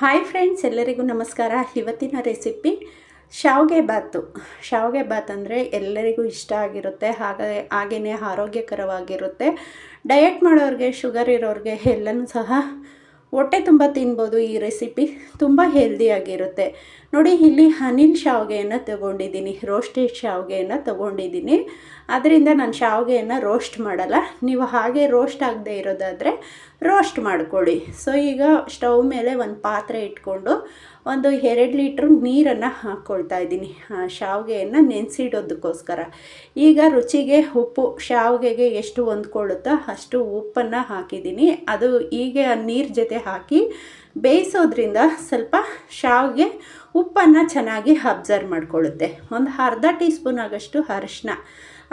Hi friends ಎಲ್ಲರಿಗೂ ನಮಸ್ಕಾರ. ಇವತ್ತಿನ ರೆಸಿಪಿ ಶಾವಿಗೆ ಬಾತು ಶಾವಿಗೆ ಬಾತ್ ಅಂದರೆ ಎಲ್ಲರಿಗೂ ಇಷ್ಟ ಆಗಿರುತ್ತೆ, ಹಾಗೆ ಹಾಗೆಯೇ ಆರೋಗ್ಯಕರವಾಗಿರುತ್ತೆ. ಡಯಟ್ ಮಾಡೋರಿಗೆ ಶುಗರ್ ಇರೋರಿಗೆ ಎಲ್ಲನೂ ಸಹ ಹೊಟ್ಟೆ ತುಂಬ ತಿನ್ಬೋದು ಈ ರೆಸಿಪಿ ತುಂಬ ಹೆಲ್ದಿಯಾಗಿರುತ್ತೆ ನೋಡಿ, ಇಲ್ಲಿ ಅನಿಲ್ ಶಾವಿಗೆಯನ್ನು ತಗೊಂಡಿದ್ದೀನಿ, ರೋಸ್ಟೆಡ್ ಶಾವಿಗೆಯನ್ನು ತಗೊಂಡಿದ್ದೀನಿ. ಅದರಿಂದ ನಾನು ಶಾವಿಗೆಯನ್ನು ರೋಸ್ಟ್ ಮಾಡಲ್ಲ. ನೀವು ಹಾಗೆ ರೋಸ್ಟ್ ಆಗದೆ ಇರೋದಾದರೆ ರೋಸ್ಟ್ ಮಾಡ್ಕೊಳ್ಳಿ. ಸೊ ಈಗ ಸ್ಟವ್ ಮೇಲೆ ಒಂದು ಪಾತ್ರೆ ಇಟ್ಕೊಂಡು ಒಂದು ಎರಡು ಲೀಟ್ರ್ ನೀರನ್ನು ಹಾಕ್ಕೊಳ್ತಾ ಇದ್ದೀನಿ ಶಾವಿಗೆಯನ್ನು ನೆನೆಸಿಡೋದಕ್ಕೋಸ್ಕರ. ಈಗ ರುಚಿಗೆ ಉಪ್ಪು, ಶಾವಿಗೆಗೆ ಎಷ್ಟು ಹೊಂದ್ಕೊಳ್ಳುತ್ತೋ ಅಷ್ಟು ಉಪ್ಪನ್ನು ಹಾಕಿದ್ದೀನಿ. ಅದು ಹೀಗೆ ನೀರು ಜೊತೆ ಹಾಕಿ ಬೇಯಿಸೋದ್ರಿಂದ ಸ್ವಲ್ಪ ಶಾವಿಗೆ ಉಪ್ಪನ್ನು ಚೆನ್ನಾಗಿ ಅಬ್ಸರ್ವ್ ಮಾಡ್ಕೊಳ್ಳುತ್ತೆ. ಒಂದು ಅರ್ಧ ಟೀ ಸ್ಪೂನ್ ಆಗಷ್ಟು ಅರಶಿನ.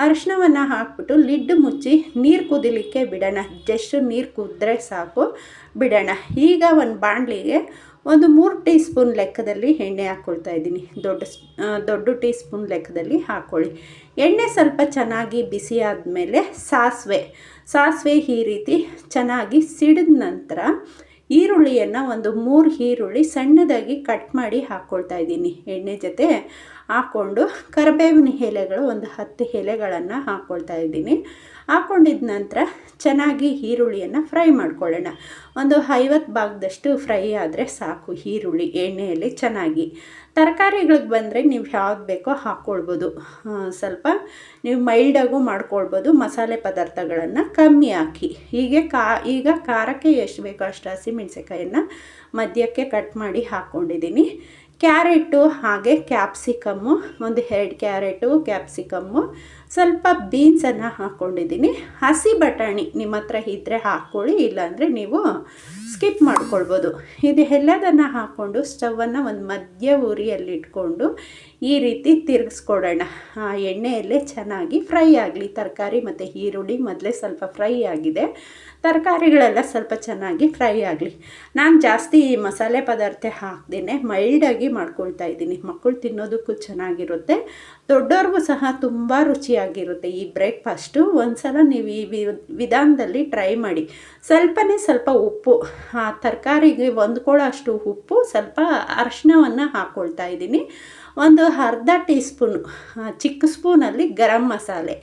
ಅರಶಿನವನ್ನು ಹಾಕ್ಬಿಟ್ಟು ಲಿಡ್ ಮುಚ್ಚಿ ನೀರು ಕುದಿಲಿಕ್ಕೆ ಬಿಡೋಣ. ಜಸ್ಟ್ ನೀರು ಕುದ್ರೆ ಸಾಕು, ಬಿಡೋಣ. ಈಗ ಒಂದು ಬಾಣಲಿಗೆ ಒಂದು ಮೂರು ಟೀ ಸ್ಪೂನ್ ಲೆಕ್ಕದಲ್ಲಿ ಎಣ್ಣೆ ಹಾಕ್ಕೊಳ್ತಾ ಇದ್ದೀನಿ. ದೊಡ್ಡ ದೊಡ್ಡ ಟೀ ಸ್ಪೂನ್ ಲೆಕ್ಕದಲ್ಲಿ ಹಾಕ್ಕೊಳ್ಳಿ. ಎಣ್ಣೆ ಸ್ವಲ್ಪ ಚೆನ್ನಾಗಿ ಬಿಸಿ ಆದಮೇಲೆ ಸಾಸಿವೆ. ಸಾಸಿವೆ ಈ ರೀತಿ ಚೆನ್ನಾಗಿ ಸಿಡಿದ ನಂತರ ಈರುಳ್ಳಿಯನ್ನು ಒಂದು ಮೂರು ಈರುಳ್ಳಿ ಸಣ್ಣದಾಗಿ ಕಟ್ ಮಾಡಿ ಹಾಕ್ಕೊಳ್ತಾ ಇದ್ದೀನಿ. ಎಣ್ಣೆ ಜೊತೆ ಹಾಕ್ಕೊಂಡು ಕರಿಬೇವಿನ ಎಲೆಗಳು ಒಂದು ಹತ್ತು ಎಲೆಗಳನ್ನು ಹಾಕ್ಕೊಳ್ತಾ ಇದ್ದೀನಿ. ಹಾಕ್ಕೊಂಡಿದ ನಂತರ ಚೆನ್ನಾಗಿ ಈರುಳ್ಳಿಯನ್ನು ಫ್ರೈ ಮಾಡ್ಕೊಳ್ಳೋಣ. ಒಂದು ಐವತ್ತು ಭಾಗದಷ್ಟು ಫ್ರೈ ಆದರೆ ಸಾಕು ಈರುಳ್ಳಿ ಎಣ್ಣೆಯಲ್ಲಿ ಚೆನ್ನಾಗಿ. ತರಕಾರಿಗಳಿಗೆ ಬಂದರೆ ನೀವು ಯಾವ್ದು ಬೇಕೋ ಹಾಕ್ಕೊಳ್ಬೋದು ಸ್ವಲ್ಪ ನೀವು ಮೈಲ್ಡಾಗೂ ಮಾಡ್ಕೊಳ್ಬೋದು. ಮಸಾಲೆ ಪದಾರ್ಥಗಳನ್ನು ಕಮ್ಮಿ ಹಾಕಿ. ಹೀಗೆ ಕಾ, ಈಗ ಖಾರಕ್ಕೆ ಎಷ್ಟು ಬೇಕೋ ಅಷ್ಟು ಹಸಿಮೆಣ್ಸಿಕಾಯನ್ನು ಮಧ್ಯಕ್ಕೆ ಕಟ್ ಮಾಡಿ ಹಾಕ್ಕೊಂಡಿದ್ದೀನಿ ಕ್ಯಾರೆಟು ಹಾಗೆ ಕ್ಯಾಪ್ಸಿಕಮ್ಮು ಒಂದು ಎರಡು ಕ್ಯಾರೆಟು ಕ್ಯಾಪ್ಸಿಕಮ್ಮು. ಸ್ವಲ್ಪ ಬೀನ್ಸನ್ನು ಹಾಕ್ಕೊಂಡಿದ್ದೀನಿ. ಹಸಿ ಬಟಾಣಿ ನಿಮ್ಮ ಹತ್ರ ಇದ್ದರೆ ಹಾಕ್ಕೊಳ್ಳಿ, ಇಲ್ಲಾಂದರೆ ನೀವು ಸ್ಕಿಪ್ ಮಾಡ್ಕೊಳ್ಬೋದು. ಇದು ಎಲ್ಲದನ್ನು ಹಾಕ್ಕೊಂಡು ಸ್ಟವನ್ನು ಒಂದು ಮಧ್ಯ ಉರಿಯಲ್ಲಿ ಇಟ್ಕೊಂಡು ಈ ರೀತಿ ತಿರುಗಿಸ್ಕೊಡೋಣ. ಆ ಎಣ್ಣೆಯಲ್ಲೇ ಚೆನ್ನಾಗಿ ಫ್ರೈ ಆಗಲಿ. ತರಕಾರಿ ಮತ್ತು ಈರುಳ್ಳಿ ಮೊದಲೇ ಸ್ವಲ್ಪ ಫ್ರೈ ಆಗಿದೆ. ತರಕಾರಿಗಳೆಲ್ಲ ಸ್ವಲ್ಪ ಚೆನ್ನಾಗಿ ಫ್ರೈ ಆಗಲಿ. ನಾನು ಜಾಸ್ತಿ ಮಸಾಲೆ ಪದಾರ್ಥ ಹಾಕ್ದೇನೆ ಮೈಲ್ಡಾಗಿ ಮಾಡ್ಕೊಳ್ತಾ ಇದ್ದೀನಿ. ಮಕ್ಕಳು ತಿನ್ನೋದಕ್ಕೂ ಚೆನ್ನಾಗಿರುತ್ತೆ. ದೊಡ್ಡವ್ರಿಗೂ ಸಹ ತುಂಬ ರುಚಿಯಾಗಿರುತ್ತೆ ಈ ಬ್ರೇಕ್ಫಾಸ್ಟು. ಒಂದು ಸಲ ನೀವು ಈ ವಿಧಾನದಲ್ಲಿ ಟ್ರೈ ಮಾಡಿ. ಸ್ವಲ್ಪನೇ ಸ್ವಲ್ಪ ಉಪ್ಪು. ಆ ತರಕಾರಿಗೆ ಹೊಂದ್ಕೊಳ್ಳೋ ಅಷ್ಟು ಉಪ್ಪು, ಸ್ವಲ್ಪ ಅರಿಶಿನವನ್ನು ಹಾಕ್ಕೊಳ್ತಾ ಇದ್ದೀನಿ. ಒಂದು ಅರ್ಧ ಟೀ ಸ್ಪೂನು ಚಿಕ್ಕ ಸ್ಪೂನಲ್ಲಿ ಗರಂ ಮಸಾಲೆ.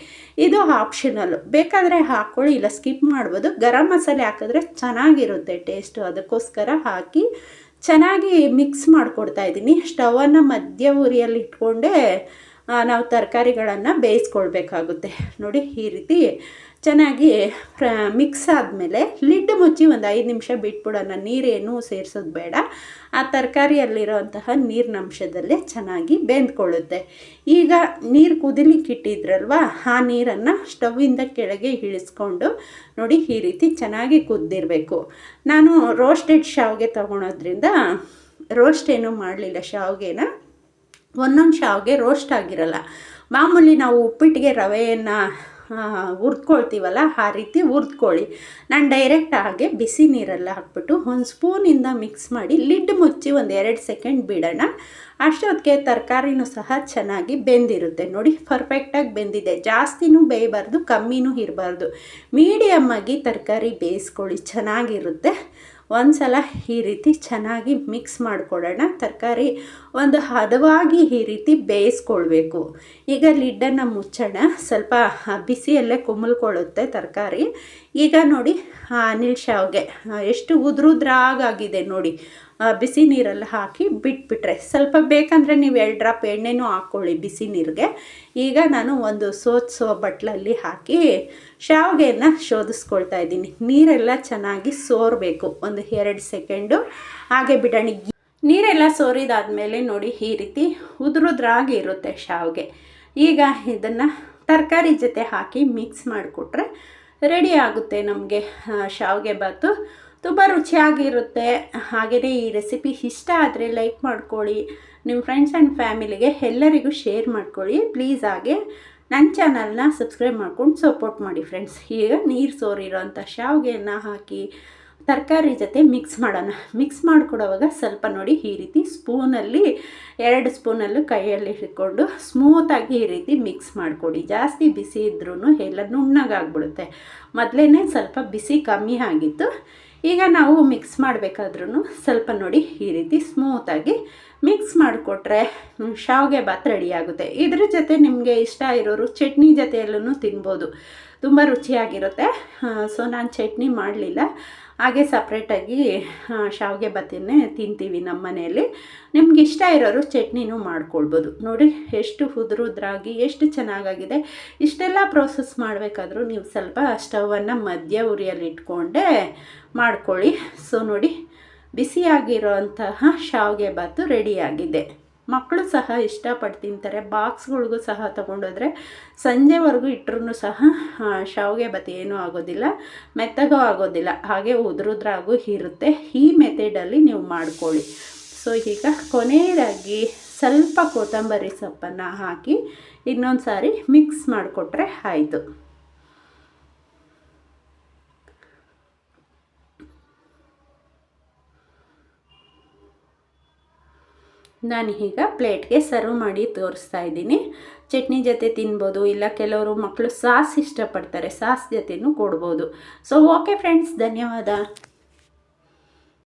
ಇದು ಆಪ್ಷನಲ್ಲು. ಬೇಕಾದರೆ ಹಾಕ್ಕೊಳ್ಳಿ, ಇಲ್ಲ ಸ್ಕಿಪ್ ಮಾಡ್ಬೋದು. ಗರಂ ಮಸಾಲೆ ಹಾಕಿದ್ರೆ ಚೆನ್ನಾಗಿರುತ್ತೆ ಟೇಸ್ಟು. ಅದಕ್ಕೋಸ್ಕರ ಹಾಕಿ ಚೆನ್ನಾಗಿ ಮಿಕ್ಸ್ ಮಾಡಿಕೊಡ್ತಾ ಇದ್ದೀನಿ. ಸ್ಟವನ್ನು ಮಧ್ಯ ಉರಿಯಲ್ಲಿ ಇಟ್ಕೊಂಡೇ ನಾವು ತರಕಾರಿಗಳನ್ನು ಬೇಯಿಸ್ಕೊಳ್ಬೇಕಾಗುತ್ತೆ. ನೋಡಿ, ಈ ರೀತಿ ಚೆನ್ನಾಗಿ ಮಿಕ್ಸ್ ಆದಮೇಲೆ ಲಿಡ್ ಮುಚ್ಚಿ ಒಂದು ಐದು ನಿಮಿಷ ಬಿಟ್ಬಿಡೋಣ ನೀರೇನು ಸೇರಿಸೋದು ಬೇಡ. ಆ ತರಕಾರಿಯಲ್ಲಿರೋಂತಹ ನೀರಿನ ಅಂಶದಲ್ಲೇ ಚೆನ್ನಾಗಿ ಬೆಂದ್ಕೊಳ್ಳುತ್ತೆ. ಈಗ ನೀರು ಕುದಿಲಿಕ್ಕೆ ಇಟ್ಟಿದ್ರಲ್ವ, ಆ ನೀರನ್ನು ಸ್ಟವಿಂದ ಕೆಳಗೆ ಇಳಿಸ್ಕೊಂಡು ನೋಡಿ, ಈ ರೀತಿ ಚೆನ್ನಾಗಿ ಕುದ್ದಿರಬೇಕು. ನಾನು ರೋಸ್ಟೆಡ್ ಶಾವಿಗೆ ತೊಗೊಳೋದ್ರಿಂದ ರೋಸ್ಟ್ ಏನೂ ಮಾಡಲಿಲ್ಲ, ಶಾವಿಗೆನ ಒಂದೊಂದು ಶಾವಿಗೆ ರೋಸ್ಟ್ ಆಗಿರಲ್ಲ. ಮಾಮೂಲಿ ನಾವು ಉಪ್ಪಿಟ್ಟಿಗೆ ರವೆಯನ್ನು ಹುರ್ದ್ಕೊಳ್ತೀವಲ್ಲ, ಆ ರೀತಿ ಹುರ್ದ್ಕೊಳ್ಳಿ. ನಾನು ಡೈರೆಕ್ಟ್ ಹಾಗೆ ಬಿಸಿ ನೀರಲ್ಲಿ ಹಾಕ್ಬಿಟ್ಟು ಒಂದು ಸ್ಪೂನಿಂದ ಮಿಕ್ಸ್ ಮಾಡಿ ಲಿಡ್ ಮುಚ್ಚಿ ಒಂದು ಎರಡು ಸೆಕೆಂಡ್ ಬಿಡೋಣ. ಅಷ್ಟೊತ್ತಿಗೆ ತರಕಾರಿನೂ ಸಹ ಚೆನ್ನಾಗಿ ಬೆಂದಿರುತ್ತೆ. ನೋಡಿ ಪರ್ಫೆಕ್ಟಾಗಿ ಬೆಂದಿದೆ. ಜಾಸ್ತಿನೂ ಬೇಯಬಾರ್ದು, ಕಮ್ಮಿನೂ ಇರಬಾರ್ದು. ಮೀಡಿಯಮ್ಮಾಗಿ ತರಕಾರಿ ಬೇಯಿಸ್ಕೊಳ್ಳಿ, ಚೆನ್ನಾಗಿರುತ್ತೆ. ಒಂದು ಸಲ ಈ ರೀತಿ ಚೆನ್ನಾಗಿ ಮಿಕ್ಸ್ ಮಾಡಿಕೊಡೋಣ ತರಕಾರಿ ಒಂದು ಹದವಾಗಿ ಈ ರೀತಿ ಬೇಯಿಸ್ಕೊಳ್ಬೇಕು. ಈಗ ಲಿಡ್ಡನ್ನು ಮುಚ್ಚೋಣ. ಸ್ವಲ್ಪ ಬಿಸಿಯಲ್ಲೇ ಕುಮ್ಮಲ್ಕೊಳ್ಳುತ್ತೆ ತರಕಾರಿ. ಈಗ ನೋಡಿ ಅನಿಲ್ ಶಾವ್ಗೆ ಎಷ್ಟು ಉದ್ರುದ್ರಾಗಾಗಿದೆ ನೋಡಿ. ಬಿಸಿ ನೀರಲ್ಲಿ ಹಾಕಿ ಬಿಟ್ಬಿಟ್ರೆ. ಸ್ವಲ್ಪ ಬೇಕಂದರೆ ನೀವು ಎರಡು ಡ್ರಾಪ್ ಎಣ್ಣೆನೂ ಹಾಕ್ಕೊಳ್ಳಿ ಬಿಸಿ ನೀರಿಗೆ. ಈಗ ನಾನು ಒಂದು ಸೋತ್ಸೋ ಬಟ್ಲಲ್ಲಿ ಹಾಕಿ ಶಾವಿಗೆಯನ್ನು ಶೋಧಿಸ್ಕೊಳ್ತಾ ಇದ್ದೀನಿ. ನೀರೆಲ್ಲ ಚೆನ್ನಾಗಿ ಸೋರಬೇಕು. ಒಂದು ಎರಡು ಸೆಕೆಂಡು. ಹಾಗೆ ಬಿಡಣಿ. ನೀರೆಲ್ಲ ಸೋರಿದಾದ್ಮೇಲೆ ನೋಡಿ ಈ ರೀತಿ ಉದುರುದ್ರಾಗಿ ಇರುತ್ತೆ ಶಾವಿಗೆ. ಈಗ ಇದನ್ನು ತರಕಾರಿ ಜೊತೆ ಹಾಕಿ ಮಿಕ್ಸ್ ಮಾಡಿಕೊಟ್ರೆ ರೆಡಿ ಆಗುತ್ತೆ ನಮಗೆ ಶಾವಿಗೆ ಬಾತು. ತುಂಬ ರುಚಿಯಾಗಿರುತ್ತೆ. ಹಾಗೆಯೇ ಈ ರೆಸಿಪಿ ಇಷ್ಟ ಆದರೆ ಲೈಕ್ ಮಾಡ್ಕೊಳ್ಳಿ. ನಿಮ್ಮ ಫ್ರೆಂಡ್ಸ್ ಆ್ಯಂಡ್ ಫ್ಯಾಮಿಲಿಗೆ ಎಲ್ಲರಿಗೂ ಶೇರ್ ಮಾಡ್ಕೊಳ್ಳಿ. ಪ್ಲೀಸ್ ಹಾಗೆ ನನ್ನ ಚಾನಲ್ನ ಸಬ್ಸ್ಕ್ರೈಬ್ ಮಾಡ್ಕೊಂಡು ಸಪೋರ್ಟ್ ಮಾಡಿ ಫ್ರೆಂಡ್ಸ್ ಈಗ ನೀರು ಸೋರಿರೋಂಥ ಶಾವಿಗೆಯನ್ನು ಹಾಕಿ ತರಕಾರಿ ಜೊತೆ ಮಿಕ್ಸ್ ಮಾಡೋಣ. ಮಿಕ್ಸ್ ಮಾಡಿಕೊಡೋವಾಗ ಸ್ವಲ್ಪ ನೋಡಿ ಈ ರೀತಿ ಸ್ಪೂನಲ್ಲಿ ಎರಡು ಸ್ಪೂನಲ್ಲೂ ಕೈಯಲ್ಲಿ ಹಿಡ್ಕೊಂಡು ಸ್ಮೂತಾಗಿ ಈ ರೀತಿ ಮಿಕ್ಸ್ ಮಾಡಿಕೊಡಿ ಜಾಸ್ತಿ ಬಿಸಿ ಇದ್ರೂ ಎಲ್ಲ ನುಣ್ಣಗಾಗ್ಬಿಡುತ್ತೆ ಮೊದಲೇ ಸ್ವಲ್ಪ ಬಿಸಿ ಕಮ್ಮಿ ಆಗಿತ್ತು. ಈಗ ನಾವು ಮಿಕ್ಸ್ ಮಾಡಬೇಕಾದ್ರೂ ಸ್ವಲ್ಪ ನೋಡಿ ಈ ರೀತಿ ಸ್ಮೂತಾಗಿ ಮಿಕ್ಸ್ ಮಾಡಿಕೊಟ್ರೆ ಶಾವಿಗೆ ಭಾತ್ ರೆಡಿ ಆಗುತ್ತೆ. ಇದ್ರ ಜೊತೆ ನಿಮಗೆ ಇಷ್ಟ ಇರೋರು ಚಟ್ನಿ ಜೊತೆಯಲ್ಲೂ ತಿನ್ಬೋದು. ತುಂಬ ರುಚಿಯಾಗಿರುತ್ತೆ. ಸೊ ನಾನು ಚಟ್ನಿ ಮಾಡಲಿಲ್ಲ. ಹಾಗೆ ಸಪ್ರೇಟಾಗಿ ಶಾವಿಗೆ ಬತ್ತಿನೇ ತಿಂತೀವಿ ನಮ್ಮ ಮನೆಯಲ್ಲಿ. ನಿಮ್ಗೆ ಇಷ್ಟ ಇರೋರು ಚಟ್ನಿನೂ ಮಾಡ್ಕೊಳ್ಬೋದು. ನೋಡಿ, ಎಷ್ಟು ಉದ್ರುದ್ರಾಗಿ ಎಷ್ಟು ಚೆನ್ನಾಗಾಗಿದೆ. ಇಷ್ಟೆಲ್ಲ ಪ್ರೋಸೆಸ್ ಮಾಡಬೇಕಾದ್ರೂ ನೀವು ಸ್ವಲ್ಪ ಸ್ಟವನ್ನು ಮಧ್ಯ ಉರಿಯಲ್ಲಿ ಇಟ್ಕೊಂಡೆ ಮಾಡ್ಕೊಳ್ಳಿ. ಸೊ ನೋಡಿ ಬಿಸಿಯಾಗಿರೋ ಅಂತಹ ಶಾವಿಗೆ ಬಾತು ರೆಡಿಯಾಗಿದೆ ಮಕ್ಕಳು ಸಹ ಇಷ್ಟಪಟ್ಟು ತಿಂತಾರೆ ಬಾಕ್ಸ್ಗಳಿಗೂ ಸಹ ತೊಗೊಂಡೋದ್ರೆ ಸಂಜೆವರೆಗೂ ಇಟ್ಟರು ಸಹ ಶಾವಿಗೆ ಬತ್ತಿ ಏನೂ ಆಗೋದಿಲ್ಲ, ಮೆತ್ತಗೂ ಆಗೋದಿಲ್ಲ. ಹಾಗೆ ಉದುರುದ್ರಾಗೂ ಇರುತ್ತೆ. ಈ ಮೆಥಡಲ್ಲಿ ನೀವು ಮಾಡ್ಕೊಳ್ಳಿ. ಸೊ, ಈಗ ಕೊನೆಯದಾಗಿ ಸ್ವಲ್ಪ ಕೊತ್ತಂಬರಿ ಸೊಪ್ಪನ್ನು ಹಾಕಿ ಇನ್ನೊಂದು ಸಾರಿ ಮಿಕ್ಸ್ ಮಾಡಿಕೊಟ್ರೆ ಆಯಿತು. ನಾನು ಈಗ ಪ್ಲೇಟ್ಗೆ ಸರ್ವ್ ಮಾಡಿ ತೋರಿಸ್ತಾ ಇದ್ದೀನಿ. ಚಟ್ನಿ ಜೊತೆ ತಿನ್ಬೋದು, ಇಲ್ಲ ಕೆಲವರು ಮಕ್ಕಳು ಸಾಸ್ ಇಷ್ಟಪಡ್ತಾರೆ, ಸಾಸ್ ಜೊತೆನೂ ಕೊಡ್ಬೋದು. ಸೊ ಓಕೆ ಫ್ರೆಂಡ್ಸ್ ಧನ್ಯವಾದ.